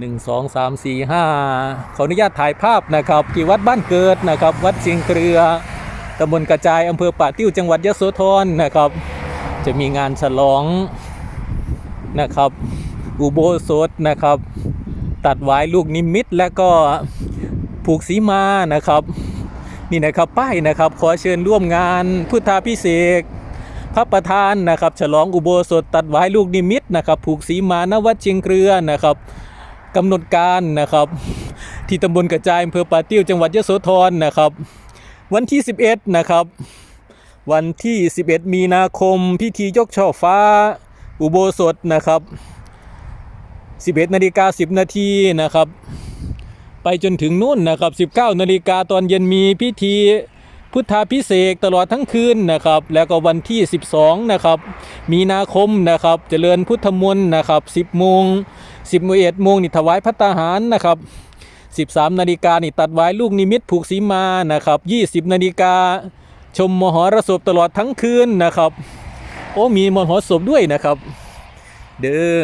หนึ่งสองสามสี่ห้าขออนุญาตถ่ายภาพนะครับที่วัดบ้านเกิดนะครับ วัดเชียงเกลือตำบลกระจายอำเภอป่าติ้วจังหวัดยะโสธรนะครับ จะมีงานฉลองนะครับ อุโบสถนะครับ ตัดไว้ลูกนิมิตและก็ผูกสีมานะครับ นี่นะครับป้ายนะครับ ขอเชิญร่วมงานพุทธาพิเศษพระประธานนะครับ ฉลองอุโบสถตัดไว้ลูกนิมิตนะครับ ผูกสีมาณวัดเชียงเกลือนะครับ กำหนดการนะครับ ที่ตำบลกระจายอำเภอป่าติ้วจังหวัดยโสธรนะครับ วันที่ 11 นะครับ วันที่ 11 มีนาคม พิธียกช่อฟ้า อุโบสถนะครับ 11นาฬิกา10 นาทีนะครับ ไปจนถึงนู่นนะครับ 19นาฬิกาตอนเย็นมีพิธี พุทธาพิเศษตลอดทั้งคืนนะครับ แล้วก็วันที่ 12 นะครับ มีนาคมนะครับเจริญพุทธมนต์นะครับ 10โมง10โมง1โมงนี่ถวายพัตตาหารนะครับ13 นาฬิกานี่ตัดไว้ลูกนิมิตผูกสีมานะครับ 20 นาฬิกาชมมหรสพตลอดทั้งคืนนะครับ โอ้มีมหรสพด้วยนะครับ เด้อ